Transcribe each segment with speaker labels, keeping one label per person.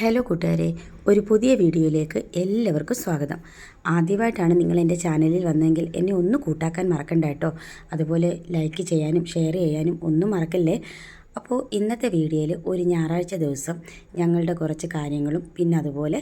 Speaker 1: Hello കൂട്ടുകാരെ ഒരു പുതിയ വീഡിയോയിലേക്ക് എല്ലാവർക്കും സ്വാഗതം. ആദ്യമായിട്ടാണ് നിങ്ങൾ എന്റെ ചാനലിൽ വന്നതെങ്കിൽ എന്നെ ഒന്ന് കൂട്ടാക്കാൻ മറക്കണ്ട കേട്ടോ. അതുപോലെ ലൈക്ക് ചെയ്യാനും ഷെയർ ചെയ്യാനും ഒന്നും മറക്കല്ലേ? അപ്പോൾ ഇന്നത്തെ വീഡിയോയിൽ ഒരു ഞായറാഴ്ച ദിവസം ഞങ്ങളുടെ കുറച്ച് കാര്യങ്ങളും പിന്നെ അതുപോലെ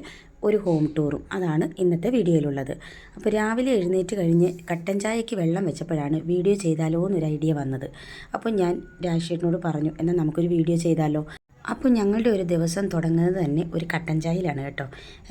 Speaker 1: ഒരു ഹോം ടൂറും അതാണ് ഇന്നത്തെ വീഡിയോയിലുള്ളത്. അപ്പോൾ രാവിലെ എഴുന്നേറ്റ് കഴിഞ്ഞ് കട്ടൻ ചായയ്ക്ക് വെള്ളം വെച്ചപ്പോഴാണ് വീഡിയോ ചെയ്താലോ എന്നൊരു ഐഡിയ വന്നത്. അപ്പോൾ ഞാൻ രാജേഷിനോട് പറഞ്ഞു എന്നാൽ നമുക്കൊരു വീഡിയോ ചെയ്താലോ? അപ്പോൾ ഞങ്ങളുടെ ഒരു ദിവസം തുടങ്ങുന്നത് തന്നെ ഒരു കട്ടൻ ചായയിലാണ് കേട്ടോ.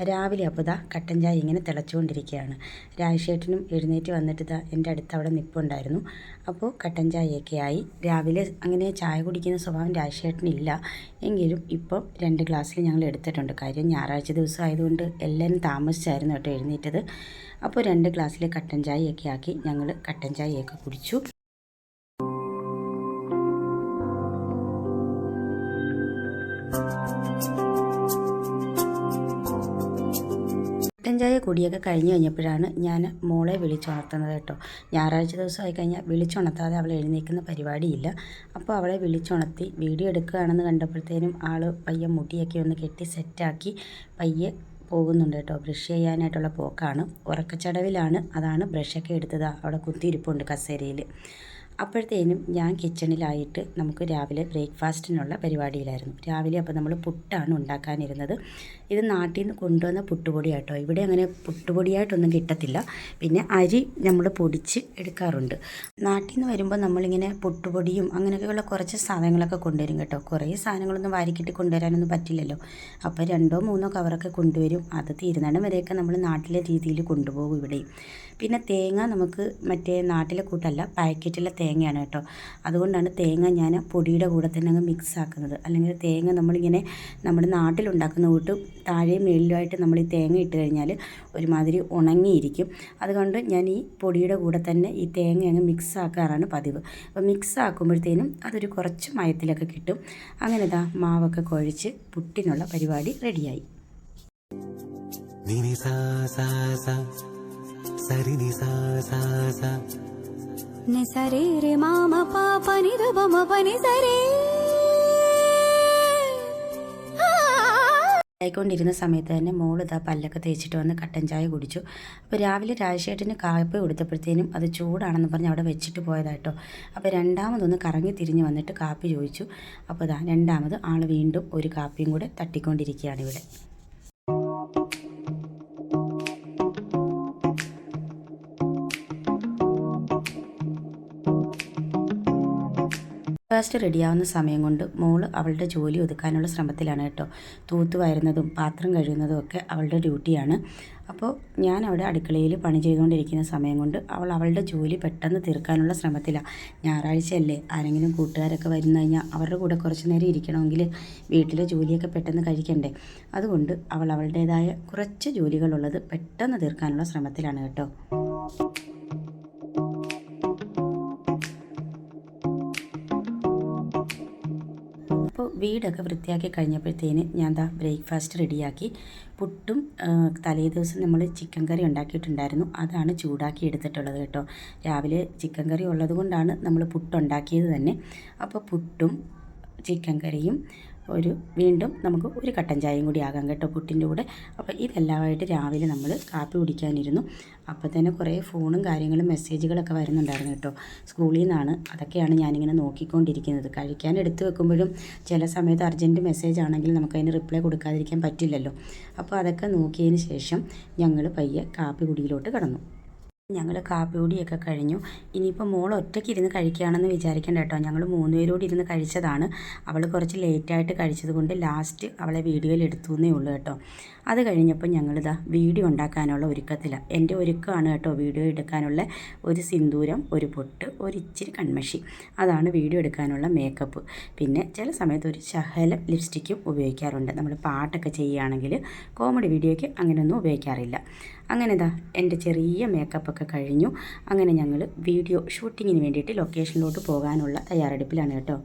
Speaker 1: രാവിലെ അപ്പോൾ ഇതാ കട്ടൻ ചായ ഇങ്ങനെ തിളച്ചുകൊണ്ടിരിക്കുകയാണ്. രാജശേട്ടനും എഴുന്നേറ്റ് വന്നിട്ട് ഇതാ എന്റെ അടുത്ത് അവിടെ നിപ്പുണ്ടായിരുന്നു. അപ്പോൾ കട്ടൻ ചായയൊക്കെ ആയി. രാവിലെ അങ്ങനെ ചായ കുടിക്കുന്ന സ്വഭാവം രാജേഷേട്ടനില്ല എങ്കിലും ഇപ്പോൾ രണ്ട് ഗ്ലാസ്സിൽ ഞങ്ങൾ എടുത്തിട്ടുണ്ട്. കാര്യം ഞായറാഴ്ച ദിവസം ആയതുകൊണ്ട് എല്ലാവരും താമസിച്ചായിരുന്നു കേട്ടോ എഴുന്നേറ്റത്. അപ്പോൾ രണ്ട് ഗ്ലാസ്സിൽ കട്ടൻ ചായയൊക്കെ ആക്കി ഞങ്ങൾ കട്ടൻ ചായയൊക്കെ കുടിച്ചു. കട്ടൻ ചായ കുടിയൊക്കെ കഴിഞ്ഞ് കഴിഞ്ഞപ്പോഴാണ് ഞാൻ മോളെ വിളിച്ചുണർത്തുന്നത് കേട്ടോ. ഞായറാഴ്ച ദിവസമായി കഴിഞ്ഞാൽ വിളിച്ചുണർത്താതെ അവൾ എഴുന്നേൽക്കുന്ന പരിപാടിയില്ല. അപ്പോൾ അവളെ വിളിച്ചുണർത്തി വീഡിയോ എടുക്കുകയാണെന്ന് കണ്ടപ്പോഴത്തേനും ആൾ പയ്യെ മുടിയൊക്കെ ഒന്ന് കെട്ടി സെറ്റാക്കി പയ്യെ പോകുന്നുണ്ട് കേട്ടോ. ബ്രഷ് ചെയ്യാനായിട്ടുള്ള പോക്കാണ്. ഉറക്കച്ചടവിലാണ്. അതാണ് ബ്രഷൊക്കെ എടുത്തത്. അവിടെ കുത്തിയിരിപ്പുണ്ട് കസേരയിൽ. അപ്പോഴത്തേനും ഞാൻ കിച്ചണിലായിട്ട് നമുക്ക് രാവിലെ ബ്രേക്ക്ഫാസ്റ്റിനുള്ള പരിപാടിയിലായിരുന്നു. രാവിലെ അപ്പോൾ നമ്മൾ പുട്ടാണ് ഉണ്ടാക്കാനിരുന്നത്. ഇത് നാട്ടിൽ നിന്ന് കൊണ്ടുവന്ന പുട്ടുപൊടി കേട്ടോ ഇവിടെ അങ്ങനെ പുട്ടുപൊടിയായിട്ടൊന്നും കിട്ടത്തില്ല. പിന്നെ അരി നമ്മൾ പൊടിച്ച് എടുക്കാറുണ്ട്. നാട്ടിൽ നിന്ന് വരുമ്പോൾ നമ്മളിങ്ങനെ പുട്ടുപൊടിയും അങ്ങനെയൊക്കെയുള്ള കുറച്ച് സാധനങ്ങളൊക്കെ കൊണ്ടുവരും കേട്ടോ. കുറേ സാധനങ്ങളൊന്നും വാരിക്കിട്ട് കൊണ്ടുവരാനൊന്നും പറ്റില്ലല്ലോ. അപ്പോൾ രണ്ടോ മൂന്നോ കവറൊക്കെ കൊണ്ടുവരും. അത് തീരുന്നിടം വരെയൊക്കെ നമ്മൾ നാട്ടിലെ രീതിയിൽ കൊണ്ടുപോകും ഇവിടെയും. പിന്നെ തേങ്ങ നമുക്ക് മറ്റേ നാട്ടിലെ കൂട്ടല്ല പാക്കറ്റിലെ തേങ്ങയാണ് കേട്ടോ. അതുകൊണ്ടാണ് തേങ്ങ ഞാൻ പൊടിയുടെ കൂടെ തന്നെ അങ്ങ് മിക്സ് ആക്കുന്നത്. അല്ലെങ്കിൽ തേങ്ങ നമ്മളിങ്ങനെ നമ്മുടെ നാട്ടിലുണ്ടാക്കുന്ന കൂട്ട് താഴെയും മേളിലുമായിട്ട് നമ്മൾ ഈ തേങ്ങ ഇട്ട് കഴിഞ്ഞാൽ ഒരുമാതിരി ഉണങ്ങിയിരിക്കും. അതുകൊണ്ട് ഞാൻ ഈ പൊടിയുടെ കൂടെ തന്നെ ഈ തേങ്ങ അങ്ങ് മിക്സ് ആക്കാറാണ് പതിവ്. അപ്പോൾ മിക്സ് ആക്കുമ്പോഴത്തേനും അതൊരു കുറച്ച് മയത്തിലൊക്കെ കിട്ടും. അങ്ങനെ ഇതാ മാവൊക്കെ കുഴച്ച് പുട്ടിനുള്ള പരിപാടി റെഡിയായി.
Speaker 2: ni ni sa sa
Speaker 3: నిసరే రే మామ పాప నిద బమ పని సరే
Speaker 1: ആയിക്കൊണ്ടിരുന്ന സമയത്ത് തന്നെ മോൾ ഇതാ പല്ലൊക്കെ തേച്ചിട്ട് വന്ന് കട്ടൻ ചായ കുടിച്ചു അപ്പോൾ രാവിലെ രാജശേട്ടന് കായ്പ കൊടുത്തപ്പോഴത്തേനും അത് ചൂടാണെന്ന് പറഞ്ഞ് അവിടെ വെച്ചിട്ട് പോയതാട്ടോ അപ്പോൾ രണ്ടാമതൊന്ന് കറങ്ങി തിരിഞ്ഞ് വന്നിട്ട് കാപ്പി ചോദിച്ചു അപ്പോൾ ഇതാ രണ്ടാമത് ആൾ വീണ്ടും ഒരു കാപ്പിയും കൂടെ തട്ടിക്കൊണ്ടിരിക്കുകയാണ് ഇവിടെ ബ്രേക്ക്ഫാസ്റ്റ് റെഡിയാവുന്ന സമയം കൊണ്ട് മോൾ അവളുടെ ജോലി ഒതുക്കാനുള്ള ശ്രമത്തിലാണ് കേട്ടോ. തൂത്ത് വരുന്നതും പാത്രം കഴുകുന്നതും ഒക്കെ അവളുടെ ഡ്യൂട്ടിയാണ്. അപ്പോൾ ഞാൻ അവിടെ അടുക്കളയിൽ പണി ചെയ്തുകൊണ്ടിരിക്കുന്ന സമയം കൊണ്ട് അവൾ അവളുടെ ജോലി പെട്ടെന്ന് തീർക്കാനുള്ള ശ്രമത്തിലാണ് ഞായറാഴ്ചയല്ലേ ആരെങ്കിലും കൂട്ടുകാരൊക്കെ വരുന്നു കഴിഞ്ഞാൽ അവരുടെ കൂടെ കുറച്ച് നേരം ഇരിക്കണമെങ്കിൽ വീട്ടിലെ ജോലിയൊക്കെ പെട്ടെന്ന് കഴിക്കണ്ടേ. അതുകൊണ്ട് അവൾ അവളുടേതായ കുറച്ച് ജോലികളുള്ളത് പെട്ടെന്ന് തീർക്കാനുള്ള ശ്രമത്തിലാണ് കേട്ടോ. വീടൊക്കെ വൃത്തിയാക്കി കഴിഞ്ഞപ്പോഴത്തേന് ഞാൻ ദാ ബ്രേക്ക്ഫാസ്റ്റ് റെഡിയാക്കി. പുട്ടും തലേ ദിവസം നമ്മൾ ചിക്കൻ കറി ഉണ്ടാക്കിയിട്ടുണ്ടായിരുന്നു. അതാണ് ചൂടാക്കി എടുത്തിട്ടുള്ളത് കേട്ടോ. രാവിലെ ചിക്കൻ കറി ഉള്ളത് കൊണ്ടാണ് നമ്മൾ പുട്ടുണ്ടാക്കിയത് തന്നെ. അപ്പോൾ പുട്ടും ചിക്കൻ കറിയും ഒരു വീണ്ടും നമുക്ക് ഒരു കട്ടൻ ചായയും കൂടി ആകാം കേട്ടോ പുട്ടിന്റെ കൂടെ. അപ്പോൾ ഇതെല്ലാമായിട്ട് രാവിലെ നമ്മൾ കാപ്പി കുടിക്കാനിരുന്നു. അപ്പോൾ തന്നെ കുറേ ഫോണും കാര്യങ്ങളും മെസ്സേജുകളൊക്കെ വരുന്നുണ്ടായിരുന്നു കേട്ടോ. സ്കൂളിൽ നിന്നാണ് അതൊക്കെയാണ് ഞാനിങ്ങനെ നോക്കിക്കൊണ്ടിരിക്കുന്നത്. കഴിക്കാൻ എടുത്തു വെക്കുമ്പോഴും ചില സമയത്ത് അർജന്റ് മെസ്സേജ് ആണെങ്കിൽ നമുക്കതിന് റിപ്ലൈ കൊടുക്കാതിരിക്കാൻ പറ്റില്ലല്ലോ. അപ്പോൾ അതൊക്കെ നോക്കിയതിന് ശേഷം ഞങ്ങൾ പയ്യെ കാപ്പി കുടിയിലോട്ട് കടന്നു. ഞങ്ങൾ കാപ്പി കുടിയൊക്കെ കഴിഞ്ഞു. ഇനിയിപ്പോൾ മോൾ ഒറ്റയ്ക്ക് ഇരുന്ന് കഴിക്കുകയാണെന്ന് വിചാരിക്കേണ്ട കേട്ടോ. ഞങ്ങൾ മൂന്നുപേരോട് ഇരുന്ന് കഴിച്ചതാണ്. അവൾ കുറച്ച് ലേറ്റായിട്ട് കഴിച്ചത് കൊണ്ട് ലാസ്റ്റ് അവളെ വീഡിയോയിൽ എടുത്തു എന്നേ ഉള്ളൂ കേട്ടോ. അത് കഴിഞ്ഞപ്പോൾ ഞങ്ങളിതാ വീഡിയോ ഉണ്ടാക്കാനുള്ള ഒരുക്കത്തിലാണ് എന്റെ ഒരുക്കമാണ് കേട്ടോ വീഡിയോ എടുക്കാനുള്ള ഒരു സിന്ദൂരം ഒരു പൊട്ട് ഒരു ഇച്ചിരി കൺമഷി. അതാണ് വീഡിയോ എടുക്കാനുള്ള മേക്കപ്പ്. പിന്നെ ചില സമയത്ത് ഒരു ശഹലം ലിപ്സ്റ്റിക്കും ഉപയോഗിക്കാറുണ്ട്. നമ്മൾ പാട്ടൊക്കെ ചെയ്യുകയാണെങ്കിൽ കോമഡി വീഡിയോയ്ക്ക് അങ്ങനെയൊന്നും ഉപയോഗിക്കാറില്ല. അങ്ങനെ ഇതാ എന്റെ ചെറിയ മേക്കപ്പൊക്കെ കഴിഞ്ഞു. അങ്ങനെ ഞങ്ങൾ വീഡിയോ ഷൂട്ടിങ്ങിന് വേണ്ടിയിട്ട് ലൊക്കേഷനിലോട്ട് പോകാനുള്ള തയ്യാറെടുപ്പിലാണ് കേട്ടോ.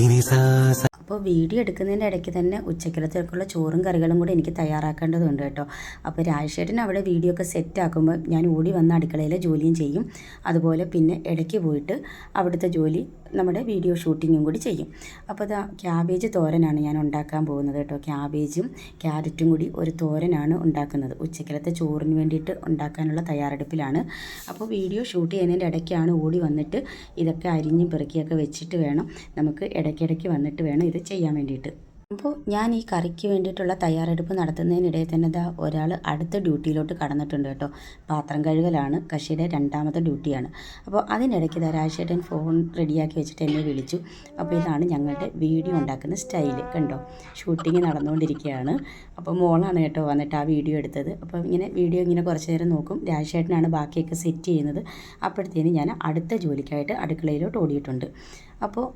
Speaker 2: 耳さ
Speaker 1: さ വീഡിയോ എടുക്കുന്നതിന്റെ ഇടയ്ക്ക് തന്നെ ഉച്ചക്കലത്തേക്കുള്ള ചോറും കറികളും കൂടി എനിക്ക് തയ്യാറാക്കേണ്ടതുണ്ട് കേട്ടോ. അപ്പോൾ രാജശേഖരൻ അവിടെ വീഡിയോ ഒക്കെ സെറ്റ് ആക്കുമ്പോൾ ഞാൻ ഓടി വന്ന അടുക്കളയിലെ ജോലിയും ചെയ്യും. അതുപോലെ പിന്നെ ഇടയ്ക്ക് പോയിട്ട് അവിടുത്തെ ജോലി നമ്മുടെ വീഡിയോ ഷൂട്ടിങ്ങും കൂടി ചെയ്യും. അപ്പോൾ ഇതാ ക്യാബേജ് തോരനാണ് ഞാൻ ഉണ്ടാക്കാൻ പോകുന്നത് കേട്ടോ. ക്യാബേജും ക്യാരറ്റും കൂടി ഒരു തോരനാണ് ഉണ്ടാക്കുന്നത്. ഉച്ചക്കലത്തെ ചോറിന് വേണ്ടിയിട്ട് ഉണ്ടാക്കാനുള്ള തയ്യാറെടുപ്പിലാണ്. അപ്പോൾ വീഡിയോ ഷൂട്ട് ചെയ്യുന്നതിന്റെ ഇടയ്ക്കാണ് ഓടി വന്നിട്ട് ഇതൊക്കെ അരിഞ്ഞും പെറുക്കിയൊക്കെ വെച്ചിട്ട് വേണം നമുക്ക് ഇടയ്ക്കിടയ്ക്ക് വന്നിട്ട് വേണം ഇത് ചെയ്യാൻ വേണ്ടിയിട്ട്. അപ്പോൾ ഞാൻ ഈ കറിക്ക് വേണ്ടിയിട്ടുള്ള തയ്യാറെടുപ്പ് നടത്തുന്നതിനിടയിൽ തന്നെ ദാ ഒരാൾ അടുത്ത ഡ്യൂട്ടിയിലോട്ട് കടന്നിട്ടുണ്ട് കേട്ടോ. പാത്രം കഴുകലാണ് കക്ഷിയുടെ രണ്ടാമത്തെ ഡ്യൂട്ടിയാണ്. അപ്പോൾ അതിനിടയ്ക്ക് ദാ രാജേട്ടൻ ഫോൺ റെഡിയാക്കി വെച്ചിട്ട് എന്നെ വിളിച്ചു. അപ്പോൾ ഇതാണ് ഞങ്ങളുടെ വീഡിയോ ഉണ്ടാക്കുന്ന സ്റ്റൈൽ കണ്ടോ? ഷൂട്ടിങ് നടന്നുകൊണ്ടിരിക്കുകയാണ്. അപ്പോൾ മോളാണ് കേട്ടോ വന്നിട്ട് ആ വീഡിയോ എടുത്തത്. അപ്പോൾ ഇങ്ങനെ വീഡിയോ ഇങ്ങനെ കുറച്ച് നേരം നോക്കും. രാജേട്ടനാണ് ബാക്കിയൊക്കെ സെറ്റ് ചെയ്യുന്നത്. അപ്പോഴത്തേന് ഞാൻ അടുത്ത ജോലിക്കായിട്ട് അടുക്കളയിലോട്ട് ഓടിയിട്ടുണ്ട്. അപ്പോൾ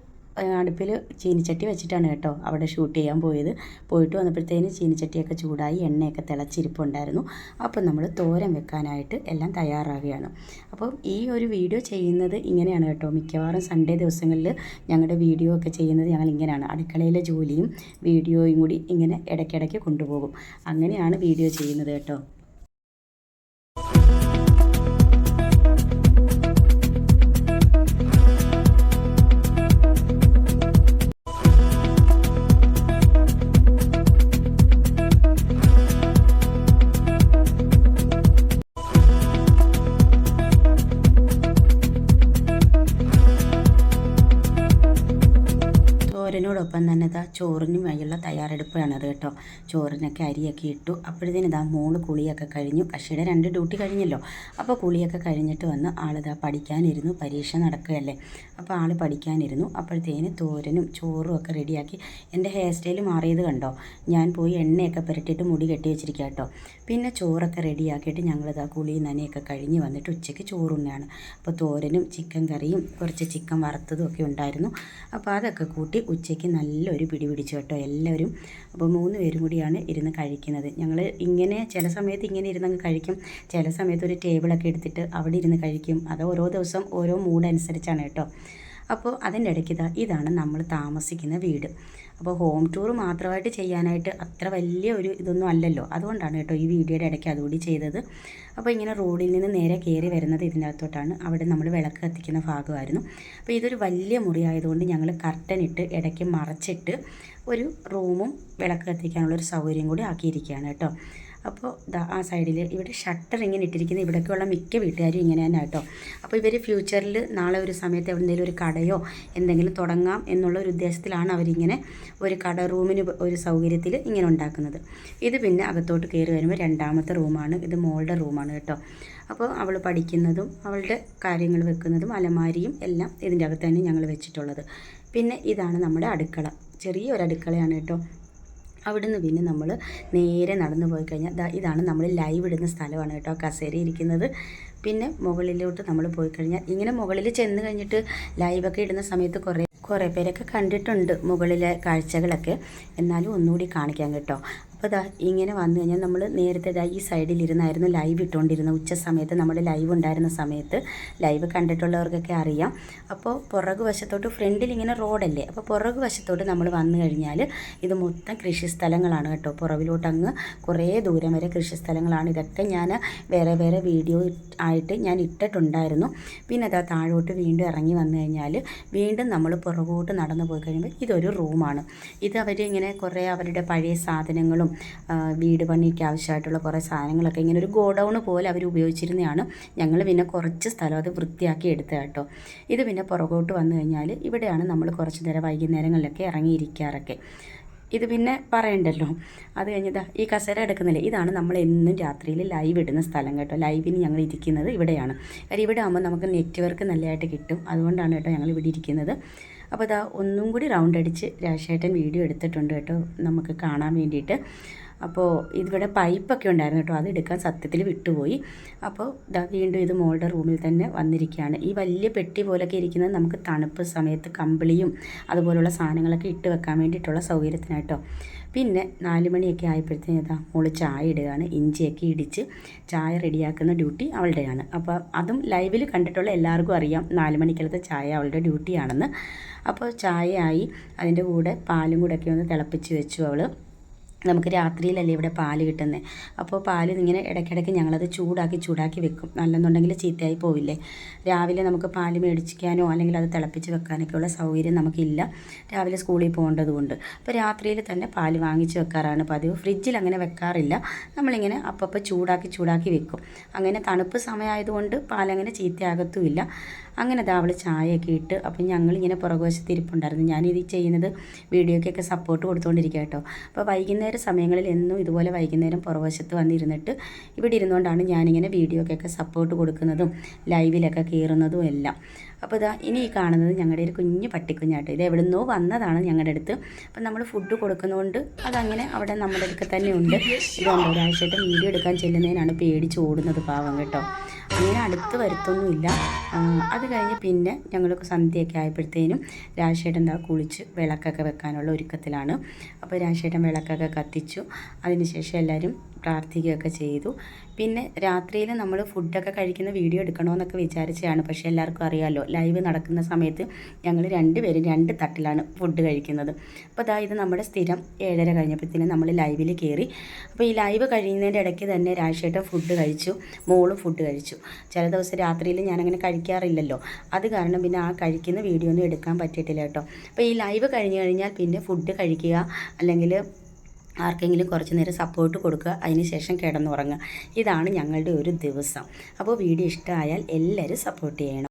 Speaker 1: അടുപ്പിൽ ചീനിച്ചട്ടി വെച്ചിട്ടാണ് കേട്ടോ അവിടെ ഷൂട്ട് ചെയ്യാൻ പോയത്. പോയിട്ട് വന്നപ്പോഴത്തേന് ചീനിച്ചട്ടിയൊക്കെ ചൂടായി എണ്ണയൊക്കെ തിളച്ചിരിപ്പുണ്ടായിരുന്നു. അപ്പോൾ നമ്മൾ തോരൻ വെക്കാനായിട്ട് എല്ലാം തയ്യാറാവുകയാണ്. അപ്പോൾ ഈ ഒരു വീഡിയോ ചെയ്യുന്നത് ഇങ്ങനെയാണ് കേട്ടോ. മിക്കവാറും സൺഡേ ദിവസങ്ങളിൽ ഞങ്ങളുടെ വീഡിയോ ഒക്കെ ചെയ്യുന്നത് ഞങ്ങൾ ഇങ്ങനെയാണ്. അടുക്കളയിലെ ജോലിയും വീഡിയോയും കൂടി ഇങ്ങനെ ഇടയ്ക്കിടയ്ക്ക് കൊണ്ടുപോകും. അങ്ങനെയാണ് വീഡിയോ ചെയ്യുന്നത് കേട്ടോ. തോരനോടൊപ്പം തന്നെ ഇതാ ചോറിന് വഴിയുള്ള തയ്യാറെടുപ്പാണത് കേട്ടോ. ചോറിനൊക്കെ അരിയൊക്കെ ഇട്ടു. അപ്പോഴത്തേന് ഇതാ മോൾ കുളിയൊക്കെ കഴിഞ്ഞു. കക്ഷിയുടെ രണ്ട് ഡ്യൂട്ടി കഴിഞ്ഞല്ലോ. അപ്പോൾ കുളിയൊക്കെ കഴിഞ്ഞിട്ട് വന്ന് ആളിതാ പഠിക്കാനിരുന്നു. പരീക്ഷ നടക്കുകയല്ലേ. അപ്പോൾ ആൾ പഠിക്കാനിരുന്നു. അപ്പോഴത്തേന് തോരനും ചോറും ഒക്കെ റെഡിയാക്കി. എന്റെ ഹെയർ സ്റ്റൈൽ മാറിയത് കണ്ടോ? ഞാൻ പോയി എണ്ണയൊക്കെ പുരട്ടിയിട്ട് മുടി കെട്ടി വെച്ചിരിക്കുക കേട്ടോ. പിന്നെ ചോറൊക്കെ റെഡിയാക്കിയിട്ട് ഞങ്ങളിതാ കുളി നനയൊക്കെ കഴിഞ്ഞ് വന്നിട്ട് ഉച്ചയ്ക്ക് ചോറുണ്ണാണ്. അപ്പോൾ തോരനും ചിക്കൻ കറിയും കുറച്ച് ചിക്കൻ വറുത്തതും ഒക്കെ ഉണ്ടായിരുന്നു. അപ്പോൾ അതൊക്കെ കൂട്ടി ഉച്ചയ്ക്ക് നല്ലൊരു പിടി പിടിച്ചു കേട്ടോ എല്ലാവരും. അപ്പോൾ മൂന്ന് പേരും കൂടിയാണ് ഇരുന്ന് കഴിക്കുന്നത്. ഞങ്ങൾ ഇങ്ങനെ ചില സമയത്ത് ഇങ്ങനെ ഇരുന്നങ്ങ് കഴിക്കും. ചില സമയത്ത് ഒരു ടേബിളൊക്കെ എടുത്തിട്ട് അവിടെ ഇരുന്ന് കഴിക്കും. അത് ഓരോ ദിവസം ഓരോ മൂഡ് അനുസരിച്ചാണ് കേട്ടോ. അപ്പോൾ അതിന്റെ ഇടയ്ക്ക് ഇതാണ് നമ്മൾ താമസിക്കുന്ന വീട്. അപ്പോൾ ഹോം ടൂർ മാത്രമായിട്ട് ചെയ്യാനായിട്ട് അത്ര വലിയ ഒരു ഇതൊന്നും അല്ലല്ലോ. അതുകൊണ്ടാണ് കേട്ടോ ഈ വീഡിയോയുടെ ഇടയ്ക്ക് അതുകൂടി ചെയ്തത്. അപ്പോൾ ഇങ്ങനെ റോഡിൽ നിന്ന് നേരെ കയറി വരുന്നത് ഇതിന്റെ അകത്തോട്ടാണ്. അവിടെ നമ്മൾ വിളക്ക് കത്തിക്കുന്ന ഭാഗമായിരുന്നു. അപ്പോൾ ഇതൊരു വലിയ മുറി ആയതുകൊണ്ട് ഞങ്ങൾ കർട്ടൻ ഇട്ട് ഇടയ്ക്ക് മറച്ചിട്ട് ഒരു റൂമും വിളക്ക് കത്തിക്കാനുള്ളൊരു സൗകര്യം കൂടി ആക്കിയിരിക്കുകയാണ് കേട്ടോ. അപ്പോൾ ആ സൈഡിൽ ഇവിടെ ഷട്ടർ ഇങ്ങനെ ഇട്ടിരിക്കുന്ന ഇവിടെയൊക്കെയുള്ള മിക്ക വീട്ടുകാരും ഇങ്ങനെ തന്നെ കേട്ടോ. അപ്പോൾ ഇവർ ഫ്യൂച്ചറിൽ നാളെ ഒരു സമയത്ത് എന്തെങ്കിലും ഒരു കടയോ എന്തെങ്കിലും തുടങ്ങാം എന്നുള്ള ഒരു ഉദ്ദേശത്തിലാണ് അവരിങ്ങനെ ഒരു കട റൂമിന് ഒരു സൗകര്യത്തിൽ ഇങ്ങനെ ഉണ്ടാക്കുന്നത്. ഇത് പിന്നെ അകത്തോട്ട് കയറി വരുമ്പോൾ രണ്ടാമത്തെ റൂമാണ്. ഇത് മോളുടെ റൂമാണ് കേട്ടോ. അപ്പോൾ അവൾ പഠിക്കുന്നതും അവളുടെ കാര്യങ്ങൾ വെക്കുന്നതും അലമാരിയും എല്ലാം ഇതിന്റെ അകത്ത് തന്നെ ഞങ്ങൾ വെച്ചിട്ടുള്ളത്. പിന്നെ ഇതാണ് നമ്മുടെ അടുക്കള. ചെറിയൊരു അടുക്കളയാണ് കേട്ടോ. അവിടുന്ന് പിന്നെ നമ്മൾ നേരെ നടന്നു പോയി കഴിഞ്ഞാൽ ഇതാണ് നമ്മൾ ലൈവ് ഇടുന്ന സ്ഥലമാണ് കേട്ടോ കസേര ഇരിക്കുന്നത്. പിന്നെ മുകളിലോട്ട് നമ്മൾ പോയി കഴിഞ്ഞാൽ ഇങ്ങനെ മുകളിൽ ചെന്ന് കഴിഞ്ഞിട്ട് ലൈവൊക്കെ ഇടുന്ന സമയത്ത് കുറേ കുറേ പേരൊക്കെ കണ്ടിട്ടുണ്ട് മുകളിലെ കാഴ്ചകളൊക്കെ. എന്നാലും ഒന്നുകൂടി കാണിക്കാം കേട്ടോ. അപ്പോൾ ഇതാ ഇങ്ങനെ വന്നു കഴിഞ്ഞാൽ നമ്മൾ നേരത്തെ ഇതാ ഈ സൈഡിലിരുന്നായിരുന്നു ലൈവ് ഇട്ടുകൊണ്ടിരുന്ന ഉച്ച സമയത്ത് നമ്മൾ ലൈവ് ഉണ്ടായിരുന്ന സമയത്ത് ലൈവ് കണ്ടിട്ടുള്ളവർക്കൊക്കെ അറിയാം. അപ്പോൾ പുറകു വശത്തോട്ട് ഫ്രണ്ടിൽ ഇങ്ങനെ റോഡല്ലേ? അപ്പോൾ പുറകു വശത്തോട്ട് നമ്മൾ വന്നു കഴിഞ്ഞാൽ ഇത് മൊത്തം കൃഷി സ്ഥലങ്ങളാണ് കേട്ടോ. പുറവിലോട്ട് അങ്ങ് കുറേ ദൂരം വരെ കൃഷി സ്ഥലങ്ങളാണ് ഇതൊക്കെ ഞാൻ വേറെ വേറെ വീഡിയോ ആയിട്ട് ഞാൻ ഇട്ടിട്ടുണ്ടായിരുന്നു. പിന്നെ അതാ താഴോട്ട് വീണ്ടും ഇറങ്ങി വന്നു കഴിഞ്ഞാൽ വീണ്ടും നമ്മൾ പുറകോട്ട് നടന്നു പോയി കഴിയുമ്പോൾ ഇതൊരു റൂമാണ്. ഇത് അവർ ഇങ്ങനെ കുറേ അവരുടെ പഴയ സാധനങ്ങളും വീട് പണിക്ക് ആവശ്യമായിട്ടുള്ള കുറേ സാധനങ്ങളൊക്കെ ഇങ്ങനെ ഒരു ഗോഡൗൺ പോലെ അവർ ഉപയോഗിച്ചിരുന്നതാണ്. ഞങ്ങൾ പിന്നെ കുറച്ച് സ്ഥലം അത് വൃത്തിയാക്കി എടുത്ത കേട്ടോ. ഇത് പിന്നെ പുറകോട്ട് വന്നു കഴിഞ്ഞാൽ ഇവിടെയാണ് നമ്മൾ കുറച്ച് നേരം വൈകുന്നേരങ്ങളിലൊക്കെ ഇറങ്ങിയിരിക്കാറൊക്കെ. ഇത് പിന്നെ പറയണ്ടല്ലോ. അത് കഴിഞ്ഞതാ ഈ കസേര എടുക്കുന്നില്ലേ? ഇതാണ് നമ്മൾ എന്നും രാത്രിയിൽ ലൈവ് ഇടുന്ന സ്ഥലം കേട്ടോ. ലൈവിന് ഞങ്ങൾ ഇരിക്കുന്നത് ഇവിടെയാണ്. കാര്യം ഇവിടെ ആകുമ്പോൾ നമുക്ക് നെറ്റ്വർക്ക് നല്ലതായിട്ട് കിട്ടും. അതുകൊണ്ടാണ് കേട്ടോ ഞങ്ങൾ ഇവിടെ ഇരിക്കുന്നത്. അപ്പോൾ അതാ ഒന്നും കൂടി റൗണ്ട് അടിച്ച് രാശേട്ടൻ വീഡിയോ എടുത്തിട്ടുണ്ട് കേട്ടോ നമുക്ക് കാണാൻ വേണ്ടിയിട്ട്. അപ്പോൾ ഇതിവിടെ പൈപ്പൊക്കെ ഉണ്ടായിരുന്നു കേട്ടോ അത് എടുക്കാൻ സത്യത്തിൽ വിട്ടുപോയി. അപ്പോൾ ഇതാ വീണ്ടും ഇത് മോളുടെ റൂമിൽ തന്നെ വന്നിരിക്കുകയാണ്. ഈ വലിയ പെട്ടി പോലൊക്കെ ഇരിക്കുന്നത് നമുക്ക് തണുപ്പ് സമയത്ത് കമ്പിളിയും അതുപോലുള്ള സാധനങ്ങളൊക്കെ ഇട്ട് വെക്കാൻ വേണ്ടിയിട്ടുള്ള സൗകര്യത്തിനായിട്ടോ പിന്നെ നാല് മണിയൊക്കെ ആയപ്പോഴത്തേന് ഇതാ മോൾ ചായ ഇടുകയാണ്. ഇഞ്ചിയൊക്കെ ഇടിച്ച് ചായ റെഡിയാക്കുന്ന ഡ്യൂട്ടി അവളുടെയാണ്. അപ്പോൾ അതും ലൈവിൽ കണ്ടിട്ടുള്ള എല്ലാവർക്കും അറിയാം നാല് മണിക്കലത്തെ ചായ അവളുടെ ഡ്യൂട്ടിയാണെന്ന്. അപ്പോൾ ചായയായി അതിന്റെ കൂടെ പാലും കൂടെ ഒക്കെ ഒന്ന് തിളപ്പിച്ച് വെച്ചു അവൾ നമുക്ക് രാത്രിയിലല്ലേ ഇവിടെ പാൽ കിട്ടുന്നത് അപ്പോൾ പാൽ ഇങ്ങനെ ഇടയ്ക്കിടയ്ക്ക് ഞങ്ങളത് ചൂടാക്കി ചൂടാക്കി വെക്കും. നല്ലെന്നുണ്ടെങ്കിൽ ചീത്തയായി പോവില്ലേ? രാവിലെ നമുക്ക് പാൽ മേടിച്ചിക്കാനോ അല്ലെങ്കിൽ അത് തിളപ്പിച്ച് വെക്കാനൊക്കെ ഉള്ള സൗകര്യം നമുക്കില്ല. രാവിലെ സ്കൂളിൽ പോകേണ്ടത് കൊണ്ട് അപ്പോൾ രാത്രിയിൽ തന്നെ പാൽ വാങ്ങിച്ച് വെക്കാറാണ് പതിവ്. ഫ്രിഡ്ജിൽ അങ്ങനെ വെക്കാറില്ല. നമ്മളിങ്ങനെ അപ്പപ്പോൾ ചൂടാക്കി ചൂടാക്കി വെക്കും. അങ്ങനെ തണുപ്പ് സമയമായതുകൊണ്ട് പാലങ്ങനെ ചീത്തയാകത്തുമില്ല. അങ്ങനെ ദാ അവൾ ചായയൊക്കെ ഇട്ട് അപ്പം ഞങ്ങളിങ്ങനെ പുറകുവശത്ത് ഇരിപ്പുണ്ടായിരുന്നു. ഞാനിത് ചെയ്യുന്നത് വീഡിയോയ്ക്കൊക്കെ സപ്പോർട്ട് കൊടുത്തുകൊണ്ടിരിക്കുക കേട്ടോ. അപ്പോൾ വൈകുന്നേര സമയങ്ങളിൽ എന്നും ഇതുപോലെ വൈകുന്നേരം പുറവശത്ത് വന്നിരുന്നിട്ട് ഇവിടെ ഇരുന്നുകൊണ്ടാണ് ഞാനിങ്ങനെ വീഡിയോക്കൊക്കെ സപ്പോർട്ട് കൊടുക്കുന്നതും ലൈവിലൊക്കെ കയറുന്നതും എല്ലാം. അപ്പോൾ ഇതാ ഇനി ഈ കാണുന്നത് ഞങ്ങളുടെ ഒരു കുഞ്ഞു പട്ടിക്കുഞ്ഞാട്ടോ. ഇത് എവിടുന്നോ വന്നതാണ് ഞങ്ങളുടെ അടുത്ത്. അപ്പം നമ്മൾ ഫുഡ് കൊടുക്കുന്നതുകൊണ്ട് അതങ്ങനെ അവിടെ നമ്മുടെ അടുക്കൽ തന്നെ ഉണ്ട്. ഇതുകൊണ്ട് ഒരാഴ്ചയായിട്ട് വീഡിയോ എടുക്കാൻ ചെല്ലുന്നതിനാണ് പേടിച്ച് ഓടുന്നത് പാവം കേട്ടോ. അങ്ങനെ അടുത്ത് വരുത്തൊന്നുമില്ല. അത് കഴിഞ്ഞ് പിന്നെ ഞങ്ങൾ സന്ധ്യയൊക്കെ ആയപ്പോഴത്തേനും രാജേട്ടൻ എന്താ കുളിച്ച് വിളക്കൊക്കെ വെക്കാനുള്ള ഒരുക്കത്തിലാണ്. അപ്പോൾ രാജേട്ടൻ വിളക്കൊക്കെ കത്തിച്ചു. അതിനുശേഷം എല്ലാവരും പ്രാർത്ഥിക്കുകയൊക്കെ ചെയ്തു. പിന്നെ രാത്രിയിൽ നമ്മൾ ഫുഡൊക്കെ കഴിക്കുന്ന വീഡിയോ എടുക്കണമെന്നൊക്കെ വിചാരിച്ചതാണ്. പക്ഷേ എല്ലാവർക്കും അറിയാമല്ലോ ലൈവ് നടക്കുന്ന സമയത്ത് ഞങ്ങൾ രണ്ടുപേരും രണ്ട് തട്ടിലാണ് ഫുഡ് കഴിക്കുന്നത്. അപ്പോൾ അതാ ഇത് നമ്മുടെ സ്ഥിരം ഏഴര കഴിഞ്ഞപ്പോഴത്തേനും നമ്മൾ ലൈവിൽ കയറി. അപ്പോൾ ഈ ലൈവ് കഴിയുന്നതിന്റെ ഇടയ്ക്ക് തന്നെ രാജേട്ടൻ ഫുഡ് കഴിച്ചു മോളും ഫുഡ് കഴിച്ചു. ചില ദിവസം രാത്രിയിൽ ഞാനങ്ങനെ കഴിക്കാറില്ലല്ലോ. അത് കാരണം പിന്നെ ആ കഴിക്കുന്ന വീഡിയോ ഒന്നും എടുക്കാൻ പറ്റിയിട്ടില്ല കേട്ടോ. അപ്പോൾ ഈ ലൈവ് കഴിഞ്ഞ് കഴിഞ്ഞാൽ പിന്നെ ഫുഡ് കഴിക്കുക അല്ലെങ്കിൽ ആർക്കെങ്കിലും കുറച്ച് നേരം സപ്പോർട്ട് കൊടുക്കുക അതിന് ശേഷം കിടന്നുറങ്ങുക. ഇതാണ് ഞങ്ങളുടെ ഒരു ദിവസം. അപ്പോൾ വീഡിയോ ഇഷ്ടമായാൽ എല്ലാവരും സപ്പോർട്ട് ചെയ്യണം.